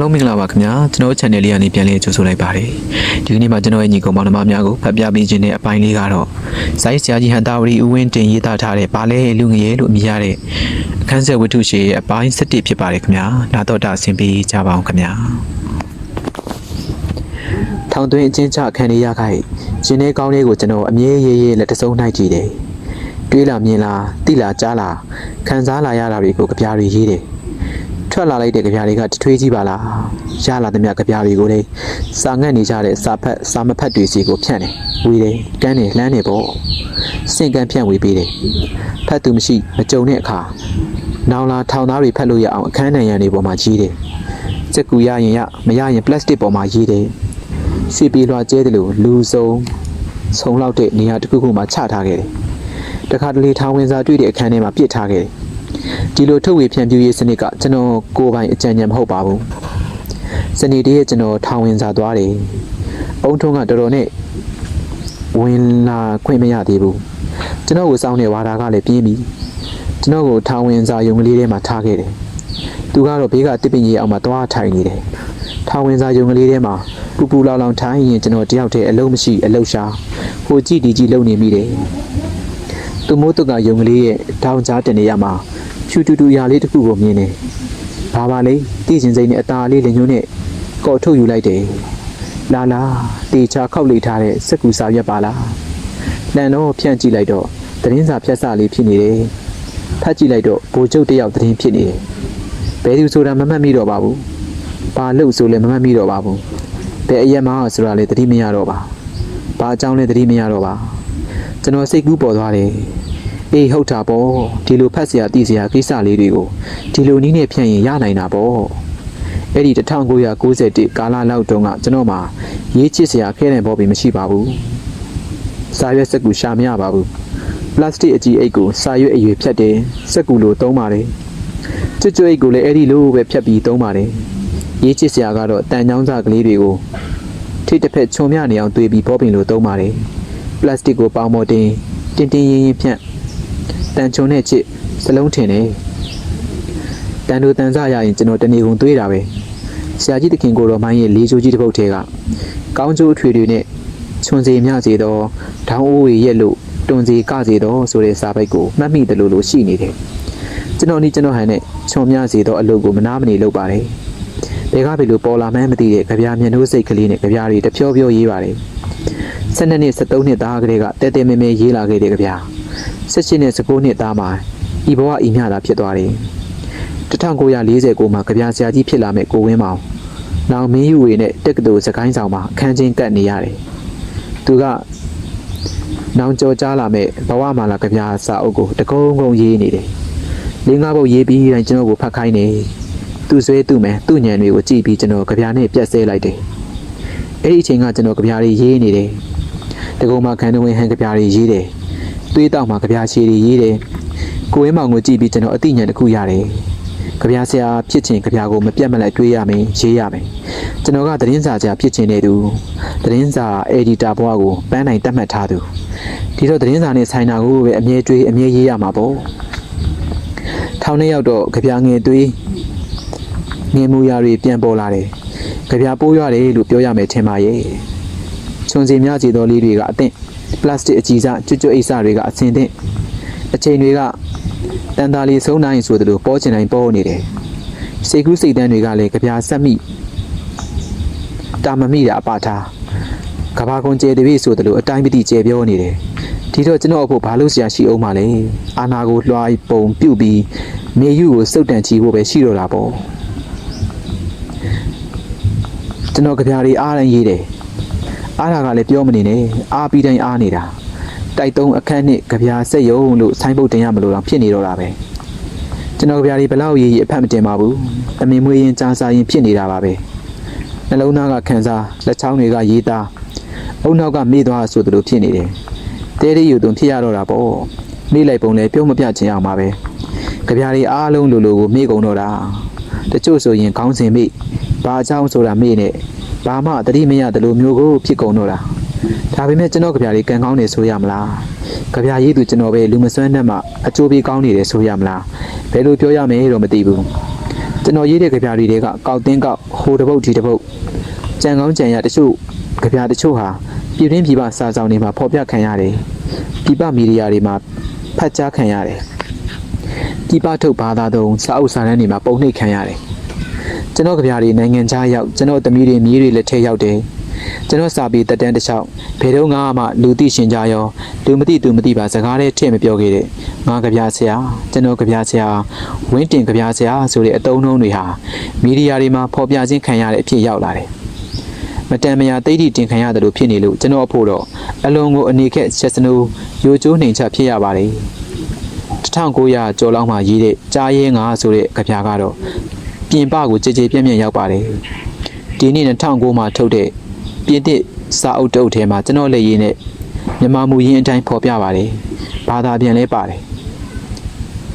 လုံးမင်္ဂလာပါခင်ဗျာကျွန်တော် channel လေးကနေပြန်လည်ကြိုဆိုလိုက်ပါတယ်ဒီကနေ့မှာကျွန်တော်ရဲ့ညီကောင်မောင်နှမများကိုဖတ်ပြပေးခြင်းတဲ့အပိုင်းလေးကတော့ဇိုင်းဆရာကြီးဟန်တာဝရီဦးဝင်းတင်ရေးသားထားတဲ့ဗာလဲလူငရဲလို့အမည်ရတဲ့အခန်းဆက်ဝတ္ထုရှည်ရဲ့အပိုင်း7ဖြစ်ပါတယ်ခင်ဗျာနာတော့တာအဆင်ပြေကြပါအောင်ခင်ဗျာထောင်သွင်းအချင်းချခံရရခိုင်ရှင်နေကောင်းလေးကိုကျွန်တော်အမြဲရေးရေးလက်တစုံနှိုက်ကြည့်တယ်တွေးလာမြင်လာတိလာကြားလာခံစားလာရတာတွေကိုကြပြားတွေရေးတယ် ထွက်လာလိုက်တဲ့ကြပြားတွေကတထွေးကြီးပါလားရလာသမျှကြပြားတွေကိုလေစာငတ်နေကြတဲ့စာဖတ်စာမဖတ်တွေစီကိုဖြန့်တယ်ဝေတယ်ကန်းတယ်လှမ်းတယ်ပေါ့စင်ကန်းဖြန့်ဝေပေးတယ်ဖတ်သူမရှိမကြုံတဲ့အခါနောင်လာထောင်သားတွေဖတ်လို့ရအောင်အခန်းနံရံတွေပေါ်မှာကြီးတယ်စက်ကူရရင်ရမရရင်ပလတ်စတစ်ပေါ်မှာရေးတယ်ရွှေပြေလွှာကျဲတယ်လို့လူစုံဆုံလောက်တဲ့နေရာတစ်ခုခုမှာချထားခဲ့တယ်တခါတလေထောင်ဝင်စာတွေ့တဲ့အခန်းထဲမှာပြစ်ထားခဲ့တယ် ဒီလိုထုတ်ဝေဖြန့်ဖြူးရေးစနစ်ကကျွန်တော်ကိုယ်ပိုင်အကြံဉာဏ်မဟုတ်ပါဘူးစနေတည်းရဲ့ကျွန်တော်ထောင်ဝင်စာသွားတယ်အုံထုံးကတော်တော်နဲ့ဝင်လာခွင့်မရသေးဘူးကျွန်တော်ကိုစောင်းနေဝါတာကလည်းပြင်းပြီကျွန်တော်ကိုထောင်ဝင်စာယုံကလေးထဲမှာထားခဲ့တယ်သူကတော့ဘေးကတစ်ပင်ကြီးအောင်မှာသွားထိုင်နေတယ်ထောင်ဝင်စာယုံကလေးထဲမှာပူပူလောင်လောင်ထိုင်ရင်ကျွန်တော်တယောက်တည်းအလုံးမရှိအလုံးရှာဟိုကြည့်ဒီကြည့်လုံနေမိတယ် သူမိုးတုတ်ကယုံကလေးရဲ့ထောင်ကြားတင်နေရမှာဖြူတူတူရာလေးတစ်ခုကိုမြင်တယ်။ဘာပါလဲသိချင်းစိမ့်နဲ့အตาလေးလင်ညွန်းနဲ့ကော်ထုတ်ယူလိုက်တယ်။လာလာတေချာခောက်လိထားတဲ့စက်ကူစာရွက်ပါလား။လန်တော့ဖြန့်ကြည့်လိုက်တော့သတင်းစာဖြတ်စာလေးဖြစ်နေတယ်။ဖတ်ကြည့်လိုက်တော့ဘိုလ်ချုပ်တစ်ယောက်သတင်းဖြစ်နေတယ်။ဘယ်သူဆိုတာမမှတ်မိတော့ပါဘူး။ဘာလို့ဆိုလဲမမှတ်မိတော့ပါဘူး။ဘယ်အရက်မှဆိုတာလဲသတိမရတော့ပါ။ဘာအကြောင်းလဲသတိမရတော့ပါ။ ကျွန်တော်စိတ်ကူးပေါ်သွားတယ်အေးဟုတ်တာပေါ့ဒီလိုဖတ်စရာသိစရာကိစ္စလေးတွေကိုဒီလိုနည်းနဲ့ဖြန့်ရင်ရနိုင်တာပေါ့အဲ့ဒီ1991ကာလလောက်တုန်းကကျွန်တော်မှာရေးချစ်စရာခဲတဲ့ဘောပီမရှိပါဘူးစာရွက်စက်ကူရှာမရပါဘူးပလတ်စတစ်အကြီးအိတ်ကိုစာရွက်အရွယ်ဖြတ်တယ်စက်ကူလိုသုံးပါတယ်ကျွတ်ကျွတ်အိတ်ကိုလည်းအဲ့ဒီလိုပဲဖြတ်ပြီးသုံးပါတယ်ရေးချစ်စရာကတော့တန်ချောင်းစားကလေးတွေကိုထိတ်တစ်ဖက်ခြုံမြနေအောင်တွေးပြီးဘောပင်လိုသုံးပါတယ် ပလတ်စတစ်ကိုပေါင်းမော်တင်တင်းတင်းရင်းရင်းဖြန့်တန်ချုံတဲ့ချစ်စလုံးထင်တယ်တန်တို့တန်စရရင်ကျွန်တော်တနေကုန်သွေးတာပဲဆရာကြီးတခင်ကိုတော်မိုင်းရဲ့လေးချိုးကြီးတစ်ပုတ်ထဲကကောင်းကျိုးအထွေတွေနဲ့ချွန်စီမြစေတော့ဒေါင်းအိုးရရက်လို့တွန်စီကစေတော့ဆိုတဲ့စာပိုက်ကိုမှတ်မိတယ်လို့လို့ရှိနေတယ်ကျွန်တော်နီးကျွန်တော်ဟန်နဲ့ချွန်မြစေတော့အလုပ်ကိုမနာမနေလုပ်ပါတယ်ဘယ်ကဘယ်လိုပေါ်လာမှန်းမသိတဲ့ကြပြားမျက်နှိုးစိတ်ကလေးနဲ့ကြပြားတွေတဖြောဖြောရေးပါတယ် 12နှစ်13နှစ်သားကလေးကတဲတဲမဲမဲရေးလာခဲ့တယ်ကြဗျာ18နှစ်19နှစ်သားမှာဤဘဝဤမျှသာဖြစ်သွားတယ်1949မှာကြဗျာဆရာကြီးဖြစ်လာမဲ့ကိုဝင်းမောင်နောင်မင်းယူဝေနဲ့တက္ကသိုလ်စကိုင်းဆောင်မှာအခန်းချင်းကပ်နေရတယ်သူကနောင်ကြော်ကြားလာမဲ့ဘဝမှာလာကြဗျာစာအုပ်ကိုတကုံးကုံရေးနေတယ်လင်းကားပုတ်ရေးပြီးတိုင်းကျွန်တော်ကိုဖတ်ခိုင်းနေသူဆွဲသူ့မယ်သူ့ညံတွေကိုကြည့်ပြီးကျွန်တော်ကြဗျာနဲ့ပြတ်ဆဲလိုက်တယ်အဲ့ဒီအချိန်ကကျွန်တော်ကြဗျာလေးရေးနေတယ် တကုံမှာခန်းတဝင်းဟန်ကြပြားတွေရေးတယ်။သွေးတောက်မှာကြပြားချီတွေရေးတယ်။ကိုဝင်းမောင်ကိုကြည့်ပြီးကျွန်တော်အသိဉာဏ်တစ်ခုရတယ်။ကြပြားဆရာဖြစ်ခြင်းကြပြားကိုမပြတ်မလိုက်တွေးရမယ်ရေးရမယ်။ကျွန်တော်ကသတင်းစာဆရာဖြစ်ခြင်းတဲ့သူသတင်းစာအက်ဒီတာဘွားကိုပန်းနိုင်တတ်မှတ်ထားသူဒီတော့သတင်းစာနဲ့ဆိုင်တာကိုပဲအမြဲတွေးအမြဲရေးရမှာပေါ့။ထောင်ထဲရောက်တော့ကြပြားငယ်သွေးငယ်မူရာတွေပြန်ပေါ်လာတယ်။ကြပြားပိုးရတယ်လို့ပြောရမယ်ထင်ပါရဲ့။ ချွန်စီများကြည်တော်လေးတွေကအသင့်ပလတ်စတစ်အကြီးစားကျွတ်ကျွတ်အိတ်စတွေကအစင်သင့်အချိန်တွေကတန်တာလီဆုံးနိုင်ဆိုသလိုပေါ်ချင်တိုင်းပေါ်နေတယ်စိတ်ကူးစိတ်တန်းတွေကလည်းကြပြာဆက်မိတာမမိတာအပါထားကဘာကွန်ကျဲတပိဆိုသလိုအတိုင်းပတိကျဲပြောနေတယ်ဒီတော့ကျွန်တော်အဖို့ဘာလို့ဆရာရှိအောင်မလဲအာနာကိုလွှာပုံပြုတ်ပြီးမေယူကိုစုတ်တန်ချီဖို့ပဲရှိတော့တာပေါ့ကျွန်တော်ကြပြာတွေအားတိုင်းရေးတယ် အားရကလည်းပြောမနေနဲ့အားပြီးတိုင်းအားနေတာတိုက်သုံးအခန်းနှစ်ကြပြာဆက်ယုံလို့ဆိုင်းပုတ်တင်ရမလို့တော့ဖြစ်နေတော့တာပဲကျွန်တော်ကြပြာဒီဘလောက်ရေးရေးအဖက်မတင်ပါဘူးတမင်မွေးရင်ကြားစားရင်ဖြစ်နေတာပါပဲနှလုံးသားကခံစားလက်ချောင်းတွေကရေးသားအုံနောက်ကမေ့သွားဆိုသလိုဖြစ်နေတယ်တဲရီယူသွန်ဖြစ်ရတော့တာပေါ့မေ့လိုက်ပုံလဲပြုံးမပြချင်အောင်ပါပဲကြပြာတွေအားလုံးလိုလိုကိုမေ့ကုန်တော့တာတချို့ဆိုရင်ခေါင်းစဉ်မေ့ဘာအကြောင်းဆိုတာမေ့နဲ့ ဘာမှတတိမရသလိုမျိုးကိုဖြစ်ကုန်တော့တာဒါပေမဲ့ကျွန်တော်ကြပြားလေးကံကောင်းနေဆိုရမလားကြပြားရေးသူကျွန်တော်ပဲလူမစွမ်းနဲ့မှအချိုးပေးကောင်းနေတယ်ဆိုရမလားဘယ်လိုပြောရမလဲတော့မသိဘူးကျွန်တော်ရေးတဲ့ကြပြတွေတွေကကောက်တင်းကောက်ဟိုတစ်ပုတ်ဒီတစ်ပုတ်ကြံကောင်းကြံရတချို့ကြပြတချို့ဟာပြည်တွင်းပြည်ပစာဆောင်တွေမှာဖော်ပြခံရတယ်ပြည်ပမီဒီယာတွေမှာဖတ်ကြားခံရတယ်ပြည်ပထုတ်ဘာသာသုံးစာအုပ်စာတမ်းတွေမှာပုံနှိပ်ခံရတယ် ကျွန်တော်ကြပြတွေနိုင်ငံခြားရောက်ကျွန်တော်သမီးတွေမြေးတွေလက်ထက်ရောက်တယ်ကျွန်တော်စာပေတက်တန်းတစ်လျှောက်ဘယ်တော့မှလူသိရှင်ကြရောလူမသိသူမသိပါစကားနဲ့ထည့်မပြောခဲ့တဲ့ငါကြပြဆရာကျွန်တော်ကြပြဆရာဝင်းတင်ကြပြဆရာဆိုတဲ့အတုံးနှုံးတွေဟာမီဒီယာတွေမှာဖော်ပြခြင်းခံရတဲ့အဖြစ်ရောက်လာတယ်မတန်မရာတိတ်တိတင်ခံရတယ်လို့ဖြစ်နေလို့ကျွန်တော်အဖို့တော့အလွန်ကိုအနေခက်ချက်စနူယိုကျိုးနှိမ်ချဖြစ်ရပါတယ်1900ကျော်လောက်မှရေးတဲ့ကြားရဲငါဆိုတဲ့ကြပြကတော့ ပြင်ပကိုကြည်ကြည်ပြန့်ပြန့်ရောက်ပါတယ်ဒီနေ့2009မှာထုတ်တဲ့ပြင်သစ်စာအုပ်တုပ်ထဲမှာကျွန်တော်လက်ရည်နဲ့မြန်မာမူရင်းအတိုင်းဖော်ပြပါတယ်ဘာသာပြန်လဲပါတယ်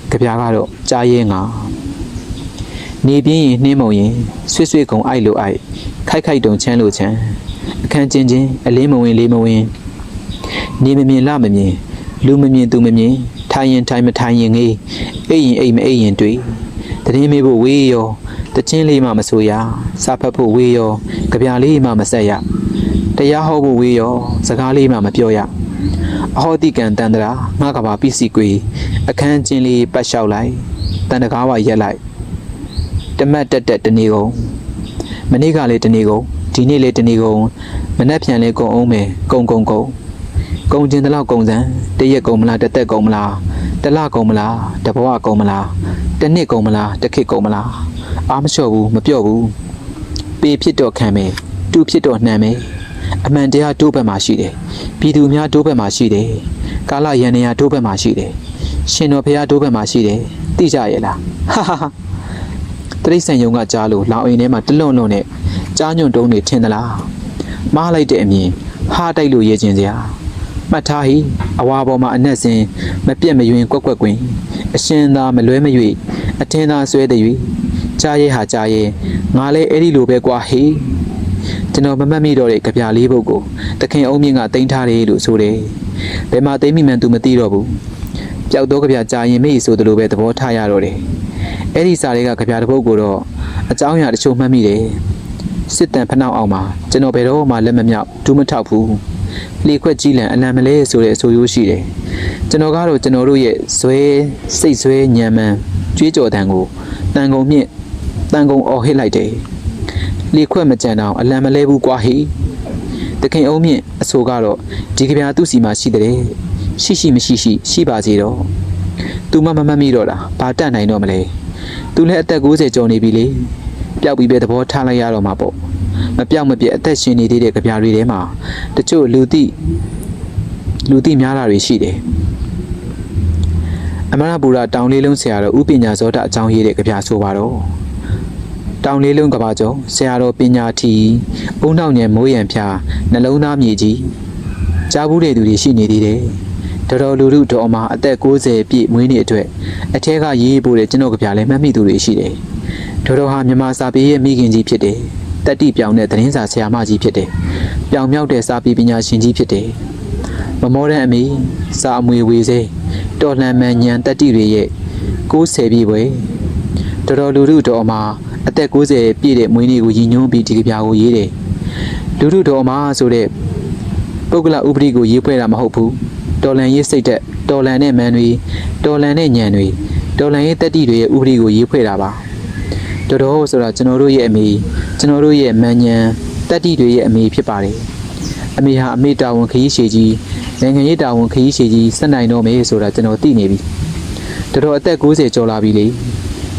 ကြပြကတော့ကြားရဲငါနေပြင်းရင်နှင်းမုံရင်ဆွေ့ဆွေ့ကုံအိုက်လိုအိုက်ခိုက်ခိုက်တုံချမ်းလိုချမ်းအခန်းချင်းချင်းအလေးမဝင်လေးမဝင်နေမမြင်လမမြင်လူမမြင်သူမမြင်ထိုင်ရင်ထိုင်မထိုင်ရင်ငေးအိပ်ရင်အိပ်မအိပ်ရင်တွေ့ တရင်မေးဖို့ဝေးရောတချင်းလေးမှမဆိုရစာဖတ်ဖို့ဝေးရောကြပြလေးမှမဆက်ရတရားဟောဖို့ဝေးရောစကားလေးမှမပြောရအဟောတိကံတန်တရာငါကဘာပစ္စည်းကွေအခန်းချင်းလေးပတ်လျှောက်လိုက်တန်တကားဝရက်လိုက်တမတ်တက်တက်တနေကုန်မနေ့ကလေးတနေကုန်ဒီနေ့လေးတနေကုန်မနှက်ပြန်လေးကုန်အောင်မယ်ကုံကုံကုံကုံကျင်တလောက်ကုံစံတရက်ကုံမလားတစ်သက်ကုံမလားတစ်လကုံမလားတစ်ဘဝကုံမလား တစ်နှစ်ကုံမလားတစ်ခေတ်ကုံမလားအားမလျှော့ဘူးမပြော့ဘူးပေဖြစ်တော့ခံမယ်တူဖြစ်တော့နှံမယ်အမှန်တရားတိုးဘက်မှာရှိတယ်ပြည်သူများတိုးဘက်မှာရှိတယ်ကာလရန်နေရတိုးဘက်မှာရှိတယ်ရှင်တော်ဖရာတိုးဘက်မှာရှိတယ်သိကြရဲ့လားဟာဟာဟာတရိတ်ဆန်ယုံကကြားလို့လောင်အိမ်ထဲမှာတလွန့်လွန့်နဲ့ကြားညွန့်တုံးတွေထင်သလားမားလိုက်တဲ့အမြင်ဟာတိုက်လို့ရခြင်းစရာမှတ်ထားဟိအဝါပေါ်မှာအနက်စင်မပြက်မယွင်ကွက်ကွက်ကွင် အရှင်သာမလွဲမ၍အထင်းသာဆွဲတဲ့၍ကြားရဲဟာကြားရဲငါလဲအဲ့ဒီလိုပဲကွာဟေးကျွန်တော်မမှတ်မိတော့တဲ့ကြပြလေးပုတ်ကိုတခင်အုံးမြင့်ကတင်ထားတယ်လို့ဆိုတယ်ဘယ်မှာသိမိမှန်းသူမသိတော့ဘူးပျောက်တော့ကြပြကြာရင်မေ့ဆိုသလိုပဲသဘောထားရတော့တယ်အဲ့ဒီစာတွေကကြပြတစ်ပုတ်ကိုတော့အကြောင်းအရာတချို့မှတ်မိတယ်စစ်တမ်းဖနှောက်အောင်မှာကျွန်တော်ဘယ်တော့မှလက်မမြောက်ဒူးမထောက်ဘူး လေခွက်ကြီးလန်အလံမလဲဆိုတဲ့အဆိုရိုးရှိတယ်ကျွန်တော်ကတော့ကျွန်တော်တို့ရဲ့ဇွဲစိတ်ဇွဲညံမှန်ကြွေးကြော်တန်ကိုတန်ကုန်မြင့်တန်ကုန်အော်ဟစ်လိုက်တယ်လေခွက်မကြံတော့အလံမလဲဘူးကွာဟေတခင်အုံးမြင့်အဆိုကတော့ဒီကဗျာသူ့စီမှာရှိတယ်ရှိရှိမရှိရှိရှိပါစေတော့သူမမမတ်မိတော့လားဘာတတ်နိုင်တော့မလဲသူလည်းအသက်60ကျော်နေပြီလေပျောက်ပြီးပဲသဘောထားလိုက်ရတော့မှာပေါ့ မပြောက်မပြက်အသက်ရှင်နေသေးတဲ့ကြပြတွေထဲမှာတချို့လူသိလူသိများတာတွေရှိတယ်အမရပူရာတောင်လေးလုံးဆရာတော်ဥပညာဇောတအကြောင်းရေးတဲ့ကြပြဆိုပါတော့တောင်လေးလုံးကဘာကျော်ဆရာတော်ပညာထီအုံနောက်ညံမိုးရံဖျားနှလုံးသားမြေကြီးကြားဘူးတဲ့သူတွေရှိနေသေးတယ်တော်တော်လူလူတော်မှာအသက်60ပြည့်မွေးနေ့အတွက်အထက်ကရေးရေးပို့တဲ့ကျွန်တော်ကြပြလဲမှတ်မိသူတွေရှိတယ်တော်တော်ဟာမြန်မာစာပေရဲ့မိခင်ကြီးဖြစ်တယ် တက်တိပြောင်တဲ့သတင်းစာဆရာမကြီးဖြစ်တယ်။ပြောင်မြောက်တဲ့စာပေပညာရှင်ကြီးဖြစ်တယ်။မမောတဲ့အမေစာအမွေဝေစေတော်လှန်မှန်ညံတက်တိတွေရဲ့60ပြည့်ပွဲတော်တော်လူလူတော်မှာအသက်60ပြည့်တဲ့မွေးနေ့ကိုရည်ညွှန်းပြီးဒီကပြာကိုရေးတယ်။လူလူတော်မှာဆိုတဲ့ပုဂ္ဂလဥပဒေကိုရေးဖွဲ့တာမဟုတ်ဘူး။တော်လန်ရေးစိတ်သက်တော်လန်တဲ့မန်တွေတော်လန်တဲ့ညံတွေတော်လန်ရေးတက်တိတွေရဲ့ဥပဒေကိုရေးဖွဲ့တာပါ။ တော်တော်ဆိုတာကျွန်တော်တို့ရဲ့အမေကျွန်တော်တို့ရဲ့မန်ညံတက်တိတွေရဲ့အမေဖြစ်ပါတယ်အမေဟာအမေတာဝန်ခရီးရှည်ကြီးနိုင်ငံရေးတာဝန်ခရီးရှည်ကြီးဆက်နိုင်တော့မယ်ဆိုတာကျွန်တော်သိနေပြီတော်တော်အသက်60ကျော်လာပြီလေ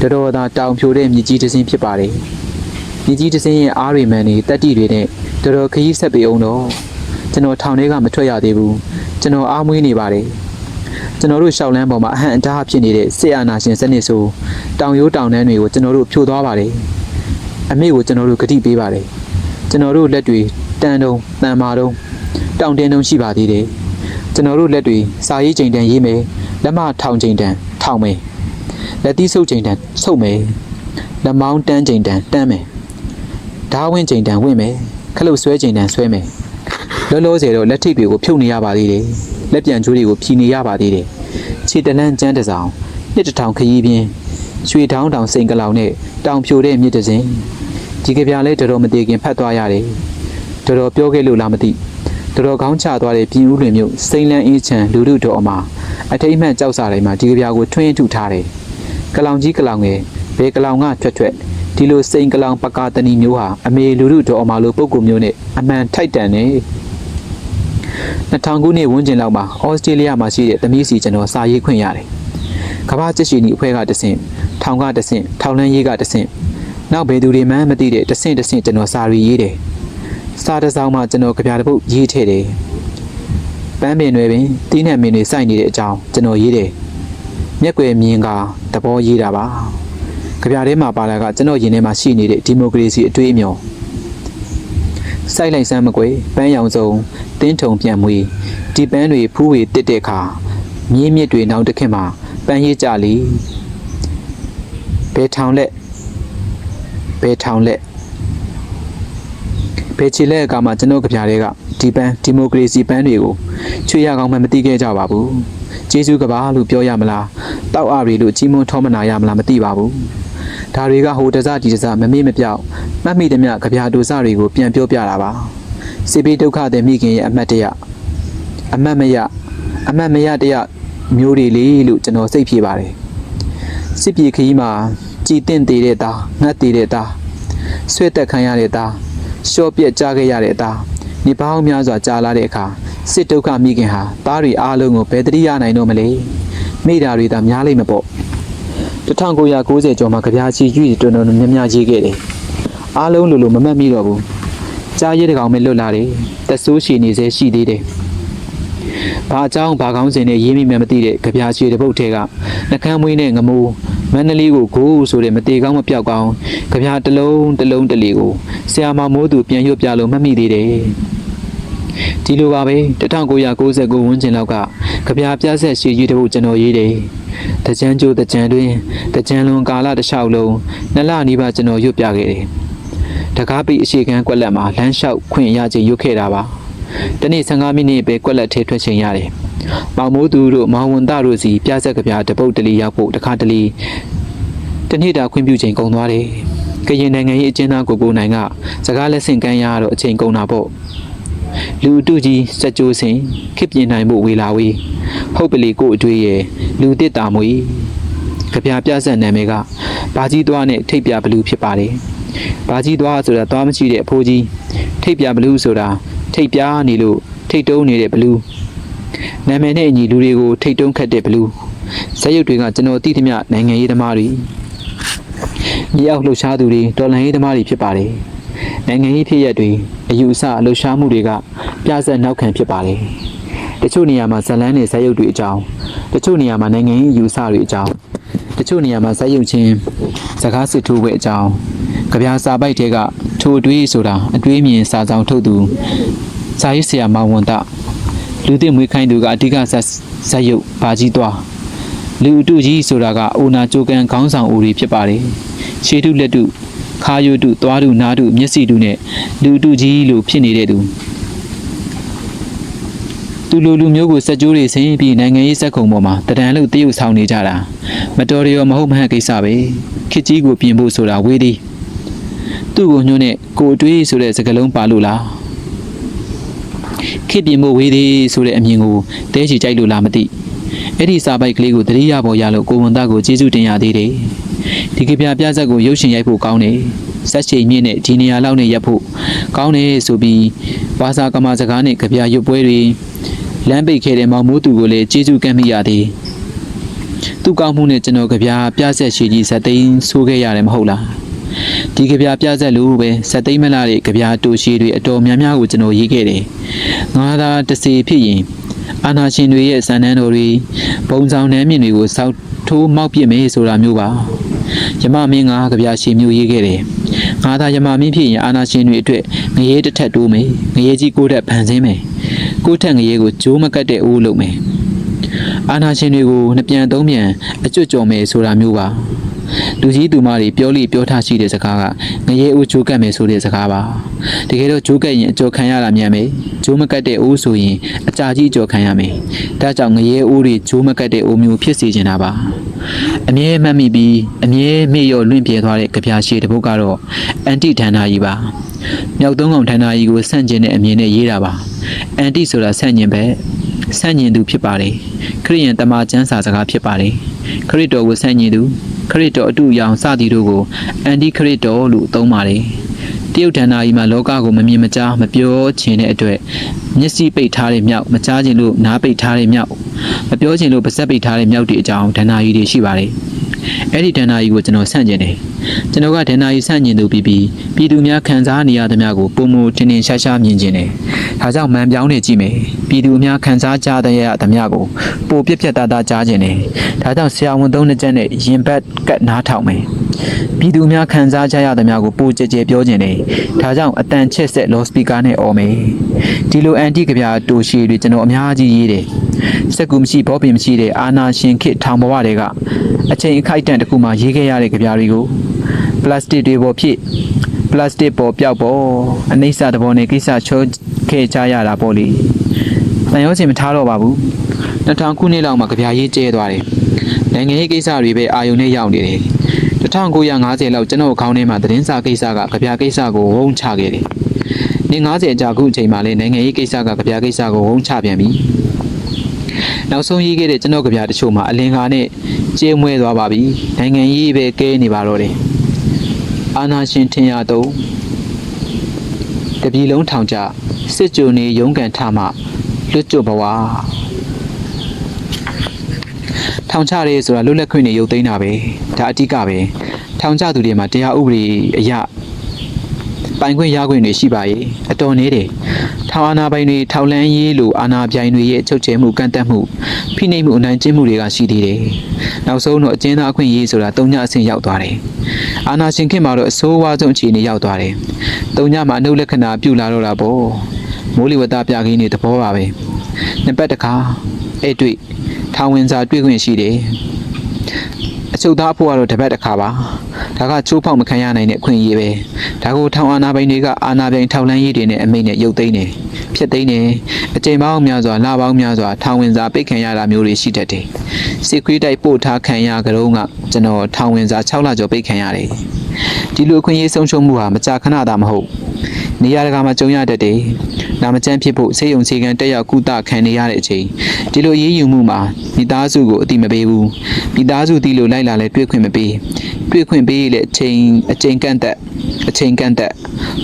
တော်တော်သာတောင်ဖြိုတဲ့မြကြီးတစ်စင်းဖြစ်ပါတယ်မြကြီးတစ်စင်းရဲ့အားတွေမှန်နေတက်တိတွေနဲ့တော်တော်ခရီးဆက်ပေအောင်တော့ကျွန်တော်ထောင်ထဲကမထွက်ရသေးဘူးကျွန်တော်အားမွေးနေပါတယ် ကျွန်တော်တို့ရှောက်လန်းပေါ်မှာအဟန့်အတားဖြစ်နေတဲ့စစ်အာဏာရှင်စနစ်ဆိုတောင်ရိုးတောင်တန်းတွေကိုကျွန်တော်တို့ဖြိုသွားပါတယ်အမေကိုကျွန်တော်တို့ဂတိပေးပါတယ်ကျွန်တော်တို့လက်တွေတန်တုံတန်မာတုံတောင်တင်းတုံရှိပါသေးတယ်ကျွန်တော်တို့လက်တွေစာရေးချိန်တန်ရေးမယ်လက်မထောင်ချိန်တန်ထောင်မယ်လက်သီးဆုပ်ချိန်တန်ဆုပ်မယ်လက်မောင်းတန်းချိန်တန်တန်းမယ်ဓာဝင်းချိန်တန်ဝင့်မယ်ခလုတ်ဆွဲချိန်တန်ဆွဲမယ်လောလောဆယ်တော့လက်ထိပ်တွေကိုဖြုတ်နေရပါသေးတယ် လက်ပြန်ကျိုးတွေကိုဖြီနေရပါသေးတယ်ခြေတလန်းကျန်းတစ်စောင်နှစ်တစ်ထောင်ခရီးပြင်းရွှေထောင်းတောင်စိန်ကလောင်နဲ့တောင်ဖြိုတဲ့မြစ်တစ်စင်းဒီကြပြလဲတော်တော်မသေးခင်ဖတ်သွားရတယ်တော်တော်ပြောခဲ့လို့လားမသိတော်တော်ကောင်းချသွားတဲ့ပြည်ဦးလွင်မြို့စိန်လန်းအေးချမ်းလူလူတော်အမှာအထိတ်မှန်ကြောက်စာတိုင်းမှာဒီကြပြကိုထွင်းထုထားတယ်ကလောင်ကြီးကလောင်ငယ်ဘယ်ကလောင်ကထွတ်ထွတ်ဒီလိုစိန်ကလောင်ပကာတနီမျိုးဟာအမေလူလူတော်အမှာလိုပုံကူမျိုးနဲ့အမှန်ထိုက်တန်နေ 2000ခုနှစ်ဝန်းကျင်လောက်မှာဩစတြေးလျမှာရှိတဲ့သမီးစီကျွန်တော်စာရေးခွင့်ရတယ်ကမ္ဘာကျစ်ရှိနီအဖွဲ့ကတဆင့်ထောင်ကတဆင့်ထောင်လန်းရေးကတဆင့်နောက်ဘယ်သူတွေမှမသိတဲ့တဆင့်တဆင့်ကျွန်တော်စာရီရေးတယ်စာတစ်စောင်းမှကျွန်တော်ကြပြတစ်ပုတ်ရေးထည့်တယ်ပန်းပင်တွေပင်တီးနှံမင်းတွေစိုက်နေတဲ့အကြောင်းကျွန်တော်ရေးတယ်မျက်ွယ်မြင်ကသဘောရေးတာပါကြပြထဲမှာပါလာကကျွန်တော်ရင်ထဲမှာရှိနေတဲ့ဒီမိုကရေစီအတွေးအမြော် စိုက်လိုက်စမ်းမကွယ်ပန်းရောင်စုံတင်းထုံပြန်မွေဒီပန်းတွေဖူးဝေတစ်တဲ့အခါမြင်းမြစ်တွေနောက်တစ်ခင်မှာပန်းရေးကြလေဘဲထောင်လက်ဘဲထောင်လက်ဘဲချီလက်အကမှာကျွန်တော်ကြပြတွေကဒီပန်းဒီမိုကရေစီပန်းတွေကိုချွေရကောင်းမှမသိခဲ့ကြပါဘူးကျေးဇူးကဘာလို့ပြောရမလားတောက်အရီလို့ကြီးမွန်းထောမနာရမလားမသိပါဘူး ဒါတွေကဟိုတစဒီတစမမေ့မပြောက်မှတ်မိသမျှကြပြတူစတွေကိုပြန်ပြောပြတာပါစေဘေးဒုက္ခတဲ့မိခင်ရဲ့အမတ်တရအမတ်မရအမတ်မရတရမျိုးတွေလေလို့ကျွန်တော်စိတ်ပြေပါတယ်စစ်ပြေခကြီးမှာကြည်တင့်သေးတဲ့သားငတ်သေးတဲ့သားဆွဲတက်ခံရတဲ့သားရှော့ပြက်ကြားခဲ့ရတဲ့သားနေပေါင်းများစွာကြာလာတဲ့အခါစစ်ဒုက္ခမိခင်ဟာသားတွေအားလုံးကိုဘယ်တတိယနိုင်တော့မလဲမိတာတွေသာများလိမ့်မပေါ့ 1990ကျော်မှာကြပြားချီရွေတော်တော်များများရေးခဲ့တယ်အားလုံးလိုလိုမမှတ်မိတော့ဘူးကြားရတဲ့ကောင်ပဲလွတ်လာတယ်တက်ဆိုးရှည်နေစေရှိသေးတယ်ဘာအကြောင်းဘာကောင်းစင်နဲ့ရေးမိမှမသိတဲ့ကြပြားချီတဲ့ပုတ်ထဲကနှကမ်းမွေးနဲ့ငမိုးမန္တလေးကိုဂိုးဆိုတဲ့မတေကောင်းမပြောက်ကောင်းကြပြားတစ်လုံးတစ်လုံးတစ်လီကိုဆရာမမိုးသူပြန်ရွတ်ပြလို့မှတ်မိသေးတယ် ဒီလိုပါပဲ1999ဝန်းကျင်လောက်ကကြပြားပြဆက်ရှည်ကြီးတပုတ်ကျွန်တော်ရေးတယ်တကြမ်းကျိုးတကြမ်းတွင်တကြမ်းလွန်ကာလတစ်လျှောက်လုံးနှစ်လနီးပါးကျွန်တော်ရွတ်ပြခဲ့တယ်တကားပိအရှိကန်းကွက်လက်မှာလမ်းလျှောက်ခွင့်ရခြင်းရွတ်ခဲ့တာပါတနေ့15မိနစ်ပဲကွက်လက်ထဲထွက်ချိန်ရတယ်မောင်မိုးသူတို့မောင်ဝန်တတို့စီပြဆက်ကြပြားတပုတ်တလီရောက်ဖို့တခါတလီတနေ့တာခွင့်ပြုချိန်ကုန်သွားတယ်ကရင်နိုင်ငံရေးအကျဉ်းသားကိုကိုနိုင်ကစကားလက်ဆင့်ကမ်းရတော့အချိန်ကုန်တာပေါ့ လူအတုကြီးစက်ကြိုးစင်ခစ်ပြင်နိုင်မှုဝေလာဝေးဟုတ်ပလီကိုအတွေ့ရဲ့လူတစ်တာမွေကြပြပြဆက်နာမည်ကဘာကြီးသွားနဲ့ထိပ်ပြဘလူးဖြစ်ပါတယ်ဘာကြီးသွားဆိုတာသွားမရှိတဲ့အဖိုးကြီးထိပ်ပြဘလူးဆိုတာထိပ်ပြနေလို့ထိပ်တုံးနေတဲ့ဘလူးနာမည်နဲ့အညီလူတွေကိုထိပ်တုံးခတ်တဲ့ဘလူးဇက်ရုပ်တွေကကျွန်တော်သိသမျှနိုင်ငံရေးသမားတွေမြေအောက်လှုပ်ရှားသူတွေတော်လှန်ရေးသမားတွေဖြစ်ပါတယ် နိုင်ငံရေးဖြစ်ရက်တွေအယူအဆလှုပ်ရှားမှုတွေကပြဆက်နောက်ခံဖြစ်ပါတယ်တချို့နေရာမှာဇလန်းနဲ့ဇက်ရုပ်တွေအကြောင်းတချို့နေရာမှာနိုင်ငံရေးယူဆတွေအကြောင်းတချို့နေရာမှာဇက်ရုပ်ချင်းစကားစစ်ထိုးပွဲအကြောင်းကြပြာစာပိုက်တွေကထိုအတွေးဆိုတာအတွေးမြင်စာဆောင်ထုတ်သူစာရေးဆရာမောင်ဝန်တလူသိမွေးခိုင်းသူကအဓိကဇက်ဇက်ရုပ်ဘာကြီးသွားလူအတုကြီးဆိုတာကအိုနာကြိုကန်ခေါင်းဆောင်ဦးတွေဖြစ်ပါတယ်ခြေတုလက်တု ခါယုတုသွားတုနာတုမျက်စိတုနဲ့လူအတုကြီးလို့ဖြစ်နေတဲ့သူသူလူလူမျိုးကိုစက်ကြိုးတွေဆင်းပြီးနိုင်ငံရေးစက်ကုံပေါ်မှာတရံလို့တရုပ်ဆောင်နေကြတာမတော်ရရောမဟုတ်မဟန်ကိစ္စပဲခစ်ကြီးကိုပြင်ဖို့ဆိုတာဝေးသည်သူ့ကိုညွှန်းနဲ့ကိုအတွေးဆိုတဲ့စကားလုံးပါလို့လားခစ်ပြင်ဖို့ဝေးသည်ဆိုတဲ့အမြင်ကိုတဲချီကြိုက်လို့လားမသိ အဲ့ဒီစာပိုက်ကလေးကိုတတိယပေါ်ရလို့ကိုဝန်သားကိုကျေးဇူးတင်ရသေးတယ်ဒီကပြပြဆက်ကိုရုပ်ရှင်ရိုက်ဖို့ကောင်းတယ်စက်ချိန်မြင့်နဲ့ဒီနေရာလောက်နဲ့ရပ်ဖို့ကောင်းတယ်ဆိုပြီးဝါစာကမာစကားနဲ့ကြပြရွတ်ပွဲတွေလမ်းပိတ်ခဲ့တဲ့မောင်မိုးသူကိုလည်းကျေးဇူးကမ်းမိရသည်သူကောင်းမှုနဲ့ကျွန်တော်ကြပြပြဆက်ရှိကြီးဇက်သိန်းဆိုးခဲ့ရတယ်မဟုတ်လားဒီကြပြပြဆက်လို့ပဲဇက်သိန်းမလာတဲ့ကြပြတူရှိတွေအတော်များများကိုကျွန်တော်ရေးခဲ့တယ်ငါသာတစီဖြစ်ရင် အာနာရှင်တွေရဲ့စံနှန်းတော်တွေဘုံဆောင်နှမ်းမြင့်တွေကိုစောက်ထိုးမောက်ပြစ်မယ်ဆိုတာမျိုးပါယမမင်းကကြပြရှင်မျိုးရေးခဲ့တယ်ငါသာယမမင်းဖြစ်ရင်အာနာရှင်တွေအတွက်ငရေတစ်ထက်တိုးမယ်ငရေကြီးကိုတက်ဖန်ဆင်းမယ်ကိုထက်ငရေကိုဂျိုးမကတ်တဲ့အိုးလုပ်မယ်အာနာရှင်တွေကိုနှစ်ပြန်သုံးပြန်အကျွတ်ကြော်မယ်ဆိုတာမျိုးပါ လူကြီးသူမတွေပြောလိပြောထားရှိတဲ့စကားကငရဲဦးဂျိုးကတ်မယ်ဆိုတဲ့စကားပါတကယ်တော့ဂျိုးကတ်ရင်အကျော်ခံရတာမြန်မယ်ဂျိုးမကတ်တဲ့ဦးဆိုရင်အကြာကြီးအကျော်ခံရမယ်ဒါကြောင့်ငရဲဦးတွေဂျိုးမကတ်တဲ့ဦးမျိုးဖြစ်စေချင်တာပါအမြဲမှတ်မိပြီးအမြဲမေ့လျော့လွင့်ပြေသွားတဲ့ကြပြာရှည်တစ်ပုဒ်ကတော့အန်တီဌာနကြီးပါမြောက်သုံးကောင်ဌာနကြီးကိုဆန့်ကျင်တဲ့အမြင်နဲ့ရေးတာပါအန်တီဆိုတာဆန့်ကျင်ပဲဆန့်ကျင်သူဖြစ်ပါတယ်ခရိယန်တမန်ကျမ်းစာစကားဖြစ်ပါတယ်ခရစ်တော်ကိုဆန့်ကျင်သူ ခရစ်တော်အတူရောင်စသည်တို့ကိုအန်တီခရစ်တော်လို့သုံးပါတယ်တရုတ်ဌာနကြီးမှာလောကကိုမမြင်မကြားမပြောချင်တဲ့အတွက်မျက်စိပိတ်ထားတဲ့မြောက်မကြားချင်လို့နားပိတ်ထားတဲ့မြောက်မပြောချင်လို့ပါးစပ်ပိတ်ထားတဲ့မြောက်တွေအကြောင်းဌာနကြီးတွေရှိပါတယ် အဲ့ဒီဌာနကြီးကိုကျွန်တော်ဆန့်ကျင်တယ်ကျွန်တော်ကဌာနကြီးဆန့်ကျင်သူပြီးပြီးပြည်သူများခံစားနေရသမျှကိုပုံမထင်ထင်ရှားရှားမြင်ကျင်တယ်ဒါကြောင့်မန်ပြောင်းနေကြည့်မယ်ပြည်သူများခံစားကြတဲ့ရသမျှကိုပိုပြက်ပြက်သားသားကြားကျင်တယ်ဒါကြောင့်ဆရာဝန်သုံးနှစ်ချက်နဲ့ရင်ဘတ်ကတ်နားထောင်မယ်ပြည်သူများခံစားကြရသမျှကိုပိုကြဲကြဲပြောကျင်တယ်ဒါကြောင့်အတန်ချက်ဆက်လော့စပီကာနဲ့អော်မယ်ဒီလိုအန်တီကဗျာတိုရှီတွေကျွန်တော်အများကြီးရေးတယ် စက်ကူမရှိဘောပင်မရှိတဲ့အာနာရှင်ခေတ်ထောင်ဘဝတွေကအချိန်အခိုက်အတန့်တစ်ခုမှရေးခဲ့ရတဲ့ကြဗျာတွေကိုပလတ်စတစ်တွေပေါ်ဖြစ်ပလတ်စတစ်ပေါ်ပျောက်ပေါ်အနိစ္စတဘောနဲ့ကိစ္စချိုးခဲ့ကြရတာပေါ့လေတန်ရောစင်မထားတော့ပါဘူး2000ခုနှစ်လောက်မှာကြဗျာရေးကျဲသွားတယ်နိုင်ငံရေးကိစ္စတွေပဲအာယုံနဲ့ရောက်နေတယ်1950လောက်ကျွန်တော်ခေါင်းထဲမှာသတင်းစာကိစ္စကကြဗျာကိစ္စကိုဝုန်းချခဲ့တယ်နေ90ကြာခုအချိန်မှာလည်းနိုင်ငံရေးကိစ္စကကြဗျာကိစ္စကိုဝုန်းချပြန်ပြီ နောက်ဆုံးရေးခဲ့တဲ့ကျွန်တော်ကြဗျာတချို့မှာအလင်္ကာနဲ့ကျဲမွဲသွားပါပြီနိုင်ငံရေးပဲကဲနေပါတော့တယ်အာနာရှင်ထင်ရတော့တပြည်လုံးထောင်ကြစစ်ကြုံနေရုန်းကန်ထမှလွတ်ကျွတ်ဘဝထောင်ချရဲဆိုတာလွတ်လပ်ခွင့်နဲ့ရုပ်သိမ်းတာပဲဒါအတိကပဲထောင်ချသူတွေမှာတရားဥပဒေအရပိုင်ခွင့်ရခွင့်တွေရှိပါရဲ့အတော်နေတယ် ထောင်အာဏာပိုင်တွေထောက်လန်းရေးလိုအာဏာပြိုင်တွေရဲ့ချုပ်ချယ်မှုကန့်သက်မှုဖိနှိပ်မှုအနိုင်ကျင့်မှုတွေကရှိသေးတယ်နောက်ဆုံးတော့အကျဉ်းသားအခွင့်အရေးဆိုတာတုံညအဆင့်ရောက်သွားတယ်အာဏာရှင်ခင်မှာတော့အဆိုးဝါးဆုံးအခြေအနေရောက်သွားတယ်တုံညမှာအနုလက္ခဏာပြုလာတော့တာပေါ့မိုးလေဝသပြခင်းတွေသဘောပါပဲနှစ်ပတ်တစ်ခါအဲ့တွေ့ထောင်ဝင်စာတွေ့ခွင့်ရှိတယ်အ ချုပ်သားအဖို့ကတော့တစ်ပတ်တစ်ခါပါဒါကချိုးဖောက်မခံရနိုင်တဲ့အခွင့်အရေးပဲဒါကိုထောင်အာဏာပိုင်တွေကအာဏာပိုင်ထောက်လန်းရေးတွေနဲ့အမိန့်နဲ့ရုပ်သိမ်းတယ်ဖြစ်သိမ်းတယ်အကြိမ်ပေါင်းများစွာလပေါင်းများစွာထောင်ဝင်စာပိတ်ခံရတာမျိုးတွေရှိတတ်တယ်စစ်ခွေးတိုက်ပို့ထားခံရကြတော့ကကျွန်တော်ထောင်ဝင်စာ6လကျော်ပိတ်ခံရတယ်ဒီလိုအခွင့်အရေးဆုံးရှုံးမှုဟာမကြာခဏသာမဟုတ် နေရာတကာမှာကြုံရတတ်တယ်နာမကျန်းဖြစ်ဖို့ဆေးရုံဆေးကန်းတက်ရောက်ကုသခံနေရတဲ့အချိန်ဒီလိုရေးယူမှုမှာမိသားစုကိုအတိမပေးဘူးမိသားစုတီးလို့လိုက်လာလဲတွေ့ခွင့်မပေးတွေ့ခွင့်ပေးလေအချိန်အချိန်ကန့်သက်အချိန်ကန့်သက်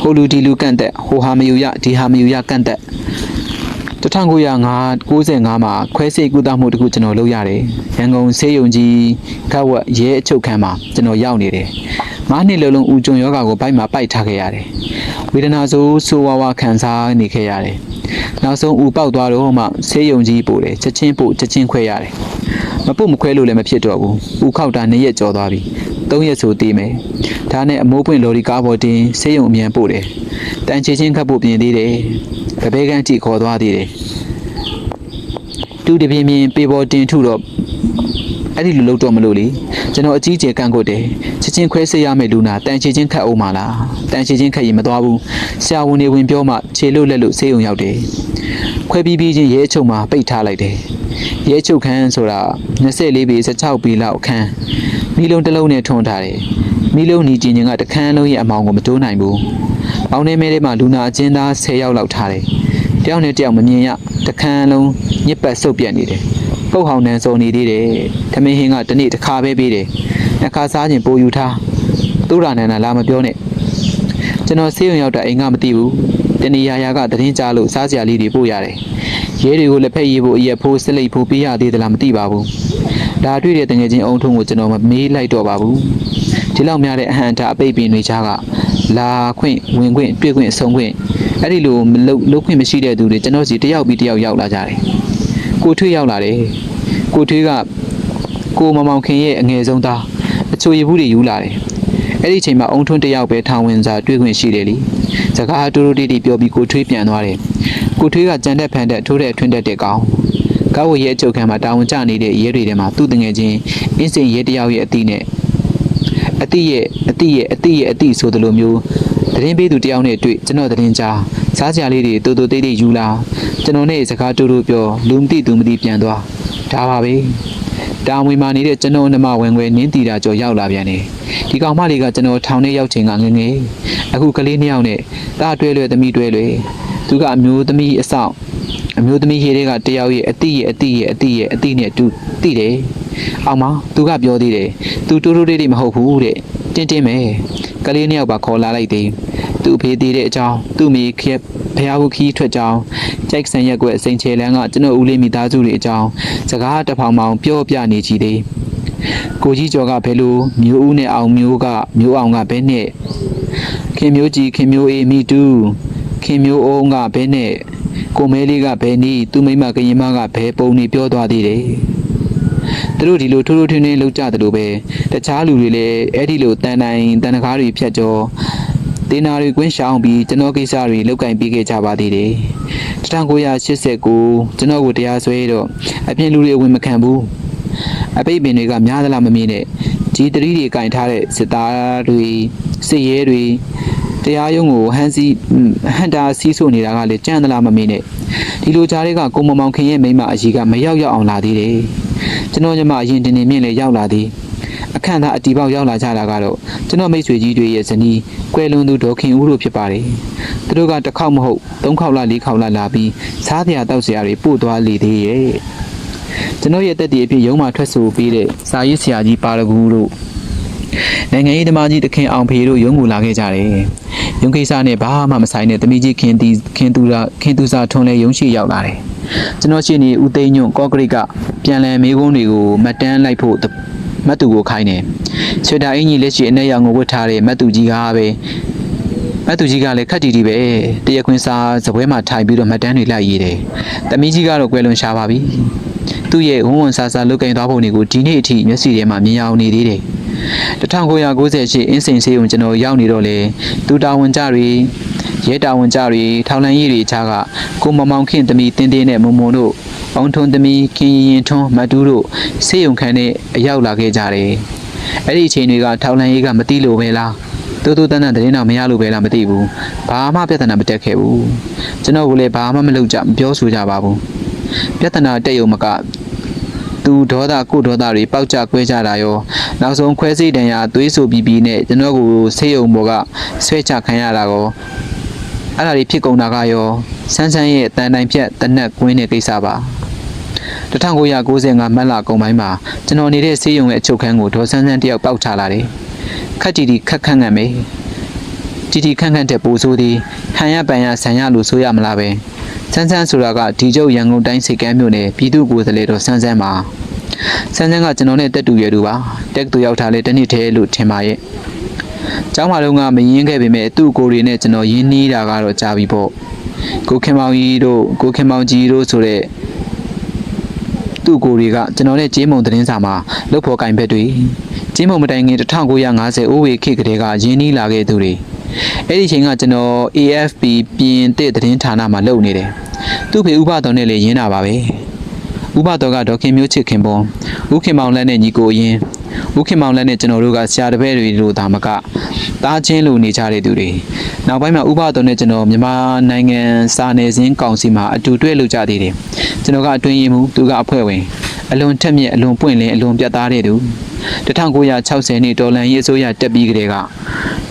ဟိုလူဒီလူကန့်သက်ဟိုဟာမယူရဒီဟာမယူရကန့်သက် 1995မှာခွဲစိတ်ကုသမှုတခုကျွန်တော်လုပ်ရတယ်ရန်ကုန်ဆေးရုံကြီးကဝက်ရဲအချုပ်ခန်းမှာကျွန်တော်ရောက်နေတယ်ငါးနှစ်လုံးလုံးဦးကျုံယောဂါကိုဘိုက်မှာပိုက်ထားခဲ့ရတယ်ဝေဒနာဆိုးဆိုးဝါးဝါခံစားနေခဲ့ရတယ်နောက်ဆုံးဦးပေါက်သွားတော့မှဆေးရုံကြီးပို့တယ်ချက်ချင်းပို့ချက်ချင်းခွဲရတယ်မပုတ်မခွဲလို့လည်းမဖြစ်တော့ဘူးဦးခောက်တာနှစ်ရက်ကျော်သွားပြီ သုံးရက်ဆိုသေးမယ်ဒါနဲ့အမိုးပွင့်လော်ရီကားပေါ်တင်ဆေးရုံအမြန်ပို့တယ်တန်ချေချင်းခတ်ဖို့ပြင်သေးတယ်ကပဲကန်းကြည့်ခေါ်သွားသေးတယ်တူတပြင်းပြင်းပေပေါ်တင်ထုတော့အဲ့ဒီလိုလုပ်တော့မလို့လေကျွန်တော်အကြီးကျယ်ကန့်ကွက်တယ်ချက်ချင်းခွဲစိတ်ရမယ့်လူနာတန်ချေချင်းခတ်အောင်မလားတန်ချေချင်းခတ်ရင်မသွားဘူးဆရာဝန်တွေဝင်ပြောမှခြေလို့လက်လို့ဆေးရုံရောက်တယ်ခွဲပြီးပြီးချင်းရဲအချုပ်မှာပိတ်ထားလိုက်တယ်ရဲချုပ်ခန်းဆိုတာ24ပေ16ပေလောက်ခန်း မီလုံးတစ်လုံးနဲ့ထွန်းထားတယ်မီလုံးညီကျင်ချင်းကတခန်းလုံးရဲ့အမောင်ကိုမတိုးနိုင်ဘူးပေါင်းနေမဲထဲမှာလူနာအချင်းသား10ယောက်လောက်ထားတယ်တယောက်နဲ့တယောက်မမြင်ရတခန်းလုံးညစ်ပတ်ဆုပ်ပြတ်နေတယ်ပုတ်ဟောင်နှံစုံနေသေးတယ်ထမင်းဟင်းကတစ်နေ့တစ်ခါပဲပေးတယ်နှစ်ခါစားခြင်းပိုယူထားသူရနန္ဒလာမပြောနဲ့ကျွန်တော်ဆေးရုံရောက်တာအိမ်ကမသိဘူးတဏီယာယာကသတင်းကြားလို့စားစရာလေးတွေပို့ရတယ်ရဲတွေကိုလက်ဖက်ရေးဖို့အရက်ဖိုးစစ်လိပ်ဖိုးပေးရသေးသလားမသိပါဘူး ဒါတွေ့တဲ့တငယ်ချင်းအုံထုံးကိုကျွန်တော်မမေးလိုက်တော့ပါဘူးဒီလောက်များတဲ့အဟံတာအပိတ်ပင်တွေကြားကလာခွင့်ဝင်ခွင့်တွေ့ခွင့်ဆုံခွင့်အဲ့ဒီလိုမလုပ်လုပ်ခွင့်မရှိတဲ့သူတွေကျွန်တော်စီတယောက်ပြီးတယောက်ရောက်လာကြတယ်ကိုထွေးရောက်လာတယ်ကိုထွေးကကိုမမောင်ခင်ရဲ့အငယ်ဆုံးသားအချိုရဘူးတွေယူလာတယ်အဲ့ဒီအချိန်မှာအုံထွန်းတယောက်ပဲထောင်ဝင်စာတွေ့ခွင့်ရှိတယ်လीစကားတူတူတီတီပြောပြီးကိုထွေးပြန်သွားတယ်ကိုထွေးကကြံတဲ့ဖန်တဲ့ထိုးတဲ့ထွန်းတဲ့တဲ့ကောင် ကားဝရဲအချုပ်ခံမှာတာဝန်ကျနေတဲ့ရဲတွေထဲမှာသူ့တငယ်ချင်းအင်းစိန်ရဲတယောက်ရဲ့အတိနဲ့အတိရဲ့အတိရဲ့အတိရဲ့အတိဆိုသလိုမျိုးသတင်းပေးသူတယောက်နဲ့တွေ့ကျွန်တော်သတင်းကြားစားစရာလေးတွေတူတူတိတ်တိတ်ယူလာကျွန်တော်နဲ့စကားတူတူပြောလူမသိသူမသိပြန်သွားဒါပါပဲတာမွေမာနေတဲ့ကျွန်တော်နှမဝင်ခွဲနင်းတီတာကြော်ရောက်လာပြန်တယ်ဒီကောင်မလေးကကျွန်တော်ထောင်ထဲရောက်ချိန်ကငငယ်အခုကလေးနှစ်ယောက်နဲ့တာတွဲလွယ်သမီးတွဲလွယ်သူကအမျိုးသမီးအဆောင် အမျိုးသမီးဟေတွေကတယောက်ရဲ့အတိရဲ့အတိရဲ့အတိရဲ့အတိနဲ့တူတိတယ်။အောင်မသူကပြောသေးတယ်။ तू တိုးတိုးလေးတွေမဟုတ်ဘူးတဲ့။တင်းတင်းပဲ။ကလေးနှစ်ယောက်ပါခေါ်လာလိုက်သေး။ तू အဖေသေးတဲ့အကြောင်းသူ့မိခက်ဖះဘူးခီးထွက်ကြောင်းကြိုက်ဆန်ရက်ကွက်စိန်ချေလန်းကကျွန်တော်ဦးလေးမိသားစုတွေအကြောင်းစကားတစ်ဖောင်ပေါင်ပြောပြနေကြည်သေး။ကိုကြီးကျော်ကဘယ်လိုမျိုးဦးနဲ့အောင်မျိုးကမျိုးအောင်ကဘယ်နဲ့ခင်မျိုးကြီးခင်မျိုးအေးမိတူခင်မျိုးအောင်ကဘယ်နဲ့ ကိုမဲလေးကဘယ်နည်းသူမိမကရင်မကဘယ်ပုံနေပြောသွားသေးတယ်သူတို့ဒီလိုထိုးထိုးထင်းထင်းလောက်ကြတယ်လို့ပဲတခြားလူတွေလည်းအဲ့ဒီလိုတန်တိုင်တန်တကားတွေဖြတ်ကျော်တင်နာတွေကွင်းရှောင်းပြီးကျွန်တော်ကိစ္စတွေလောက်ကင်ပြီးခဲ့ကြပါသေးတယ်1989ကျွန်တော်ကိုတရားစွဲတော့အပြင်လူတွေအဝင်မခံဘူးအပိတ်ပင်တွေကများသလားမမြင်နဲ့ဂျီတရီတွေကင်ထားတဲ့စစ်သားတွေစစ်ရဲတွေ တရားရုံးကိုဟန်စီဟန်တာစီးဆိုနေတာကလည်းကြမ်းသလားမမေးနဲ့ဒီလိုကြားတွေကကိုမမောင်ခင်ရဲ့မိမအကြီးကမရောက်ရောက်အောင်လာသေးတယ်ကျွန်တော်ညမအရင်တင်နေမြင့်လည်းရောက်လာသည်အခန့်သားအတီပေါက်ရောက်လာကြတာကတော့ကျွန်တော်မိတ်ဆွေကြီးတွေရဲ့ဇနီးကွယ်လွန်သူဒေါခင်ဦးတို့ဖြစ်ပါတယ်သူတို့ကတစ်ခေါက်မဟုတ်သုံးခေါက်လာလေးခေါက်လာလာပြီးစားစရာတောက်စရာတွေပို့သွားလေသေးရဲ့ကျွန်တော်ရဲ့တက်တီအဖြစ်ရုံးမှာထွက်ဆိုပြီးတဲ့စာရေးဆရာကြီးပါရဂူတို့ နိုင်ငံရေးသမားကြီးတခင်အောင်ဖေတို့ရုံးကိုလာခဲ့ကြတယ်။ရုံးကိစ္စနဲ့ဘာမှမဆိုင်တဲ့တမီးကြီးခင်တီခင်သူရာခင်သူစာထွန်းလဲရုံးရှိရောက်လာတယ်။ကျွန်တော်ရှင်းနေဦးသိန်းညွန့်ကော့ကရစ်ကပြန်လည်မေးခွန်းတွေကိုမတ်တန်းလိုက်ဖို့မတ်သူကိုခိုင်းတယ်။ဆွေတာအင်ကြီးလက်ရှိအ내ရောင်ကိုဝတ်ထားတဲ့မတ်သူကြီးကပဲမတ်သူကြီးကလည်းခက်တီတီပဲတရခွင်းစာစပွဲမှာထိုင်ပြီးတော့မတ်တန်းတွေလိုက်ရေးတယ်။တမီးကြီးကတော့ကွယ်လွန်ရှာပါပြီ။ သူ့ရဲ့ဝန်းဝန်းဆာဆာလုတ်ကင်သွားပုံတွေကိုဒီနေ့အထိမျက်စိထဲမှာမြင်ရအောင်နေသေးတယ်။1998အင်းစိန်ဆေးုံကျွန်တော်ရောက်နေတော့လေသူတာဝန်ကြတွေရဲတာဝန်ကြတွေထောင်လန်ကြီးတွေခြားကကိုမမောင်ခင်သမီးတင်းတင်းနဲ့မုံမုံတို့အောင်ထွန်းသမီးခင်ရင်ရင်ထွန်းမတူးတို့ဆေးရုံခန်းနဲ့အရောက်လာခဲ့ကြတယ်။အဲ့ဒီအချိန်တွေကထောင်လန်ကြီးကမတိလို့ပဲလား။တူတူတန်းတန်းသတင်းတော့မရလို့ပဲလားမသိဘူး။ဘာမှပြဿနာမတက်ခဲ့ဘူး။ကျွန်တော်ကလည်းဘာမှမလုပ်ကြမပြောဆိုကြပါဘူး။ ပြဿနာတက်ရုံမကသူဒေါသကိုဒေါသတွေပေါက်ကြကွဲကြတာရောနောက်ဆုံးခွဲစိတ်တန်ရာသွေးဆူပြီးပြီးနဲ့ကျွန်တော်ကိုဆေးရုံဘော်ကဆွဲချခံရတာကောအဲ့ဒါတွေဖြစ်ကုန်တာကရောဆန်းဆန်းရဲ့တန်တိုင်ဖြတ်တနက်ကွင်းတဲ့ကိစ္စပါ1995မတ်လကုန်ပိုင်းမှာကျွန်တော်နေတဲ့ဆေးရုံရဲ့အချုပ်ခန်းကိုဒေါ်ဆန်းဆန်းတယောက်ပေါက်ချလာတယ်ခက်တီတီခက်ခန့်ငံမေ တီတီခန့်ခန့်တဲ့ပူဆိုးသည်ဟန်ရပန်ရဆန်ရလို့ဆိုရမလားပဲဆန်းဆန်းဆိုတာကဒီကျုပ်ရန်ကုန်တိုင်းစိတ်ကမ်းမြို့နယ်ပြည်သူ့ကိုယ်စားလှယ်တော်ဆန်းဆန်းပါဆန်းဆန်းကကျွန်တော်နဲ့တက်တူရွယ်သူပါတက်တူရောက်ထားလေတစ်နှစ်တည်းလို့ထင်ပါရဲ့ကျောင်းမလုံးကမရင်းခဲ့ပေမဲ့သူ့ကိုယ်တွေနဲ့ကျွန်တော်ရင်းနှီးတာကတော့ကြာပြီပေါ့ကိုခင်မောင်ကြီးတို့ကိုခင်မောင်ကြီးတို့ဆိုတဲ့သူ့ကိုယ်တွေကကျွန်တော်နဲ့ကြေးမုံသတင်းစာမှာလုတ်ဖို့ကင်ဘက်တွေကြေးမုံမတိုင်ခင်1950အိုးဝေခေတ်ကလေးကရင်းနှီးလာခဲ့သူတွေ အဲ့ဒီချိန်ကကျွန်တော် AFP ပြင်တဲ့သတင်းဌာနမှာလုပ်နေတယ်သူ့ဖေဥပတော်နဲ့လည်းရင်းတာပါပဲဥပတော်ကဒေါခင်မျိုးချစ်ခင်ပေါ်ဦးခင်မောင်လက်နဲ့ညီကိုအရင်ဦးခင်မောင်လက်နဲ့ကျွန်တော်တို့ကဆရာတပည့်တွေလို့ဒါမကတားချင်းလိုနေကြတဲ့သူတွေနောက်ပိုင်းမှာဥပတော်နဲ့ကျွန်တော်မြန်မာနိုင်ငံစာနယ်ဇင်းကောင်စီမှာအတူတွဲလုပ်ကြသေးတယ်ကျွန်တော်ကအတွင်းရင်မှုသူကအဖွဲ့ဝင်အလွန်ထက်မြက်အလွန်ပွင့်လင်းအလွန်ပြတ်သားတဲ့သူ1960နှစ်ဒေါ်လန်ရေးအစိုးရတက်ပြီးကတည်းက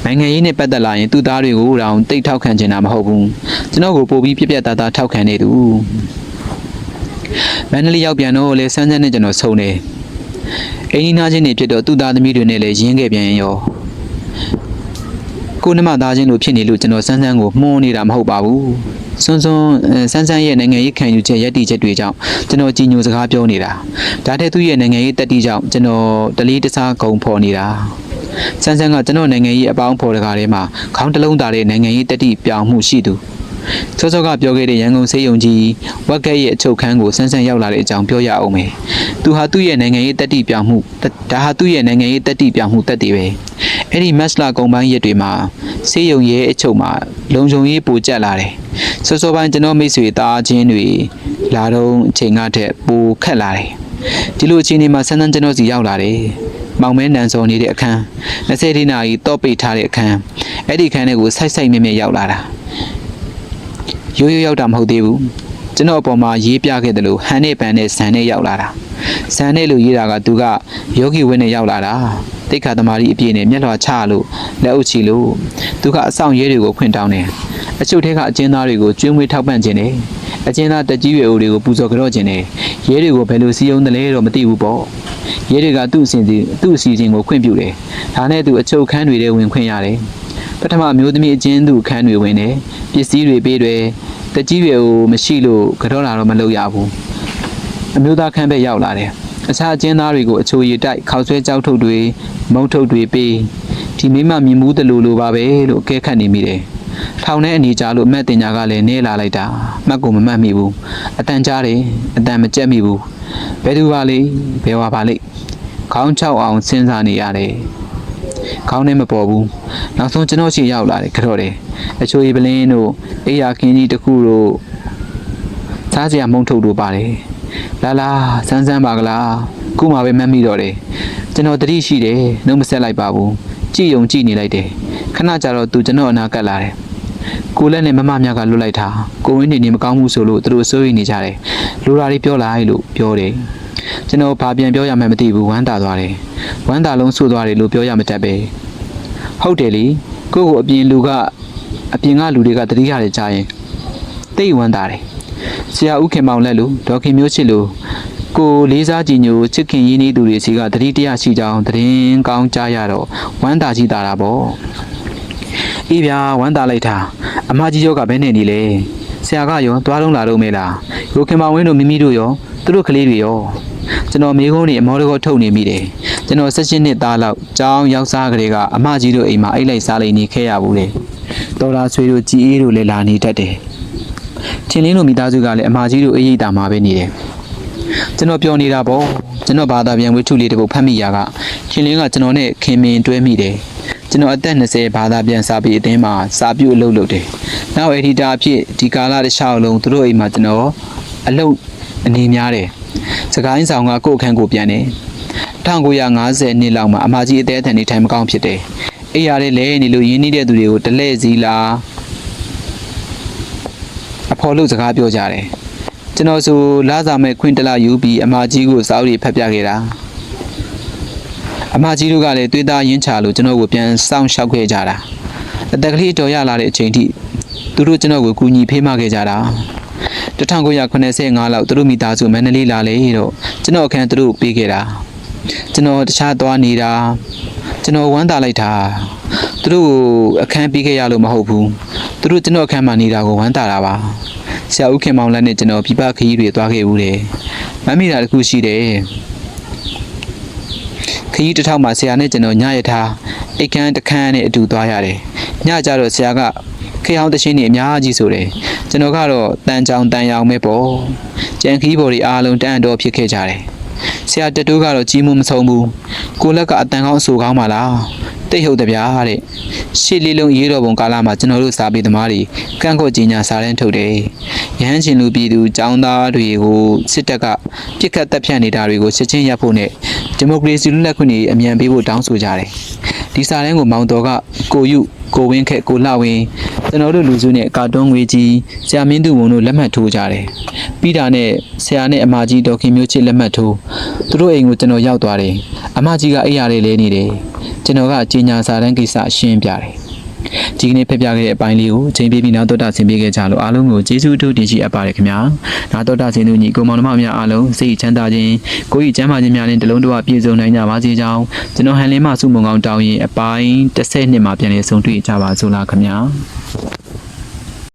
နိုင်ငံရေးနဲ့ပတ်သက်လာရင်သူ့သားတွေကိုတောင်တိတ်ထောက်ခံချင်တာမဟုတ်ဘူးကျွန်တော်ကိုပို့ပြီးပြက်ပြက်သားသားထောက်ခံနေသူမန္တလေးရောက်ပြန်တော့လေဆန်းဆန်းနဲ့ကျွန်တော်ဆုံနေအိမ်နီးနားချင်းတွေဖြစ်တော့သူ့သားသမီးတွေနဲ့လည်းရင်းခဲ့ပြန်ရောကိုနှမသားချင်းလိုဖြစ်နေလို့ကျွန်တော်ဆန်းဆန်းကိုမှုန်းနေတာမဟုတ်ပါဘူးစွန်းစွန်းဆန်းဆန်းရဲ့နိုင်ငံရေးခံယူချက်ရည်တည်ချက်တွေကြောင့်ကျွန်တော်ကြည်ညိုစကားပြောနေတာဒါတဲ့သူ့ရဲ့နိုင်ငံရေးတက်တီကြောင့်ကျွန်တော်တလေးတစားဂုံဖော်နေတာ ဆန်းဆန်းကကျွန်တော်နိုင်ငံရေးအပေါင်းဖော်တကားထဲမှာခေါင်းတစ်လုံးသားတဲ့နိုင်ငံရေးတက်တီပြောင်းမှုရှိသူစောစောကပြောခဲ့တဲ့ရန်ကုန်စေယုံကြီးဝက်ကက်ရဲ့အချုပ်ခန်းကိုဆန်းဆန်းရောက်လာတဲ့အကြောင်းပြောရအောင်မယ်။သူဟာသူ့ရဲ့နိုင်ငံရေးတက်တီပြောင်းမှုဒါဟာသူ့ရဲ့နိုင်ငံရေးတက်တီပြောင်းမှုတက်တည်ပဲ။အဲ့ဒီမက်စလာကုံပိုင်းရက်တွေမှာစေယုံရဲ့အချုပ်မှာလုံခြုံရေးပိုကျက်လာတယ်။စောစောပိုင်းကျွန်တော်မိတ်ဆွေသားချင်းတွေလာတော့အချိန်ကတည်းကပိုခက်လာတယ်။ဒီလိုအချိန်တွေမှာဆန်းဆန်းကျွန်တော်စီရောက်လာတယ်။ မောင်မဲနန်စော်နေတဲ့အခန်း20ဒီနာရီတော့ပိတ်ထားတဲ့အခန်းအဲ့ဒီအခန်းထဲကိုဆိုက်ဆိုက်မြဲမြဲရောက်လာတာရိုးရိုးရောက်တာမဟုတ်သေးဘူး ကျွန်တော်အပေါ်မှာရေးပြခဲ့တယ်လို့ဟန်နဲ့ပန်နဲ့ဆန်နဲ့ရောက်လာတာဆန်နဲ့လို့ရေးတာကသူကယောဂီဝင်းနဲ့ရောက်လာတာတိတ်ခါသမารီအပြည့်နဲ့မျက်လွှာချလို့လက်အုပ်ချီလို့သူကအဆောင်ရဲတွေကိုခွင့်တောင်းတယ်အချုပ်ထဲကအကျဉ်းသားတွေကိုကျွေးမွေးထောက်ပံ့ခြင်းနဲ့အကျဉ်းသားတက်ကြီးရွယ်အိုတွေကိုပူဇော်ကြော့ခြင်းနဲ့ရဲတွေကိုဘယ်လိုစီယုံတယ်လဲတော့မသိဘူးပေါ့ရဲတွေကသူ့အစီအစဉ်သူ့အစီအစဉ်ကိုခွင့်ပြုတယ်ဒါနဲ့သူအချုပ်ခန်းတွေထဲဝင်ခွင့်ရတယ် ပထမအမျိုးသမီးအကျဉ်းသူခန်းတွေဝင်တယ်ပစ္စည်းတွေပေးတယ်တက်ကြီးရွယ်အိုမရှိလို့ကြော့လာတော့မလုပ်ရဘူးအမျိုးသားခန်းဘက်ရောက်လာတယ်။အခြားအကျဉ်းသားတွေကိုအချိုရည်တိုက်ခောက်ဆွဲကြောက်ထုတ်တွေမုံထုတ်တွေပေးဒီမိမမြင်မှုတလူလိုပါပဲလို့အကဲခတ်နေမိတယ်။ထောင်ထဲအနေကြလို့အမက်တင်ညာကလည်းနေလာလိုက်တာ။မှတ်ကိုမမှတ်မိဘူး။အတန်ကြားတယ်အတန်မကြက်မိဘူး။ဘယ်သူပါလိဘယ်ဝါပါလိခေါင်းချောက်အောင်စဉ်းစားနေရတယ်။ ခေါင်းနဲ့မပေါ်ဘူး။နောက်ဆုံးကျွန်တော်ရှိရောက်လာတယ်ခတော့တယ်။အချိုရည်ပလင်းတို့အေးရခင်းကြီးတစ်ခုတို့စားစရာမုံထုတ်တို့ပါတယ်။လာလာစမ်းစမ်းပါကလားခုမှပဲမှတ်မိတော့တယ်ကျွန်တော်တတိရှိတယ်နှုတ်မဆက်လိုက်ပါဘူးကြည်ယုံကြည်နေလိုက်တယ်ခဏကြာတော့သူကျွန်တော်အနာကပ်လာတယ်ကိုလက်နဲ့မမမြတ်ကလွတ်လိုက်တာကိုဝင်းနေနေမကောင်းဘူးဆိုလို့သူတို့စိုးရိမ်နေကြတယ်လူရာတွေပြောလိုက်လို့ပြောတယ် ကျွန်တော်ဘာပြန်ပြောရမှန်းမသိဘူးဝမ်းသာသွားတယ်ဝမ်းသာလုံးဆူသွားတယ်လို့ပြောရမတတ်ပဲဟုတ်တယ်လေကိုယ့်ကိုအပြင်လူကအပြင်ကလူတွေကတတိရတယ်ကြားရင်တိတ်ဝမ်းသာတယ်ဆရာဦးခင်မောင်လက်လူဒေါက်ခင်မျိုးချစ်လူကိုလေးစားကြည်ညိုချစ်ခင်ရင်းနှီးသူတွေစီကတတိတရားရှိကြောင်းသတင်းကောင်းကြားရတော့ဝမ်းသာကြီးတာတာပေါ့အေးဗျာဝမ်းသာလိုက်တာအမကြီးရောကဘယ်နဲ့နေလဲဆရာကရောသွားလုံးလာတော့မေလားရိုခင်မောင်ဝင်းတို့မိမိတို့ရောသူတို့ကလေးတွေရော ကျွန်တော်မိကုန်းနေအမောတကောထုတ်နေမိတယ်ကျွန်တော်16နှစ်သားလောက်ကြောင်းရောက်စားကလေးကအမကြီးတို့အိမ်မှာအိတ်လိုက်စားလိုက်နေခဲ့ရဘူးလေတော်လာဆွေတို့ကြည်အေးတို့လည်းလာနေတတ်တယ်ချင်းလင်းတို့မိသားစုကလည်းအမကြီးတို့အေးရိတ်တာမှာပဲနေတယ်ကျွန်တော်ပြောနေတာပေါ့ကျွန်တော်ဘာသာပြန်ဝိထုလေးတစ်ပုဒ်ဖတ်မိရာကချင်းလင်းကကျွန်တော်နဲ့ခင်မင်တွဲမိတယ်ကျွန်တော်အသက်20ဘာသာပြန်စာပေအတင်းမှာစာပြုအလုပ်လုပ်တယ်နောက်အက်ဒီတာအဖြစ်ဒီကာလတစ်လျှောက်လုံးသူတို့အိမ်မှာကျွန်တော်အလုပ်အနေများတယ် စကိုင်းဆောင်ကကိုယ့်အခန်းကိုပြန်တယ်1950နှစ်လောက်မှာအမကြီးအသေးအထန်နေထိုင်မကောင်းဖြစ်တယ်အေးရတဲ့လဲနေလို့ရင်းနှီးတဲ့သူတွေကိုတလဲစီလာအဖော်လို့စကားပြောကြတယ်ကျွန်တော်ဆိုလာစာမဲ့ခွင့်တလယူပြီးအမကြီးကိုစာအုပ်တွေဖတ်ပြခဲ့တာအမကြီးတို့ကလည်းတွေးသားရင်းချလို့ကျွန်တော်ကိုပြန်စောင့်ရှောက်ခဲ့ကြတာအသက်ကလေးတော်ရလာတဲ့အချိန်ထိသူတို့ကျွန်တော်ကိုကူညီဖေးမခဲ့ကြတာ 1985လောက်သူတို့မိသားစုမန္တလေးလာလေတော့ကျွန်တော်အခန်းသူတို့ပေးခဲ့တာကျွန်တော်တခြားသွားနေတာကျွန်တော်ဝမ်းသာလိုက်တာသူတို့ကိုအခန်းပေးခဲ့ရလို့မဟုတ်ဘူးသူတို့ကျွန်တော်အခန်းမှာနေတာကိုဝမ်းသာတာပါဆရာဦးခင်မောင်လက်နဲ့ကျွန်တော်ပြပခရီးတွေသွားခဲ့ဦးတယ်။မမ်းမိတာတစ်ခုရှိတယ်။ခရီးတစ်ထောက်မှာဆရာနဲ့ကျွန်တော်ညရထားအိတ်ခမ်းတစ်ခမ်းနဲ့အတူသွားရတယ်။ညကြတော့ဆရာက ခေဟောင်းတချင်းတွေအများကြီးဆိုတယ်။ကျွန်တော်ကတော့တန်ကြောင်တန်ရောင်ပဲပေါ့။ကြံခီးဘော်တွေအားလုံးတန်တော်ဖြစ်ခဲ့ကြတယ်။ဆရာတက်တိုးကတော့ကြီးမှုမဆုံးဘူး။ကိုလက်ကအတန်ကောင်းအဆူကောင်းပါလား။တိတ်ဟုတ်တယ်ဗျာတဲ့။ရှေ့လေးလုံးရေးတော်ပုံကာလမှာကျွန်တော်တို့စာပေသမားတွေကန့်ကွက်ကြီးညာစာရန်ထုတ်တယ်။ရဟန်းရှင်လူပြည်သူចောင်းသားတွေကိုစစ်တပ်ကပြစ်ခတ်တပ်ဖြတ်နေတာတွေကိုချက်ချင်းရပ်ဖို့နဲ့ဒီမိုကရေစီလူလက်ခွင့်တွေအမြန်ပေးဖို့တောင်းဆိုကြတယ်။ ဒီစာရန်ကိုမောင်တော်ကကိုယူကိုဝင်းခက်ကိုလှဝင်းကျွန်တော်တို့လူစုနဲ့ကာတွန်းငွေကြီးဆရာမင်းသူဝန်တို့လက်မှတ်ထိုးကြတယ်။ပြီးတာနဲ့ဆရာနဲ့အမကြီးဒေါက်ခင်မျိုးချစ်လက်မှတ်ထိုးသူတို့အိမ်ကိုကျွန်တော်ရောက်သွားတယ်။အမကြီးကအိပ်ရတယ်လဲနေတယ်။ကျွန်တော်ကကြီးညာစာတန်းကိစ္စရှင်းပြတယ်။ ဒီကနေ့ဖက်ပြခဲ့တဲ့အပိုင်းလေးကိုချိန်ပြပြီးနောက်တော့တာဆင်ပေးခဲ့ကြလို့အားလုံးကိုကျေးဇူးအထူးတင်ရှိအပ်ပါတယ်ခင်ဗျာ။နောက်တော့တာဆင်သူညီကိုမောင်နှမများအားလုံးစိတ်ချမ်းသာခြင်းကိုယ်ဤကျမ်းမာခြင်းများနဲ့တလုံးတဝပြည့်စုံနိုင်ကြပါစေကြောင်းကျွန်တော်ဟန်လင်းမစုမုံကောင်းတောင်းရင်အပိုင်းတစ်ဆက်နှစ်မှာပြန်လည်ဆုံတွေ့ကြပါစို့လားခင်ဗျာ။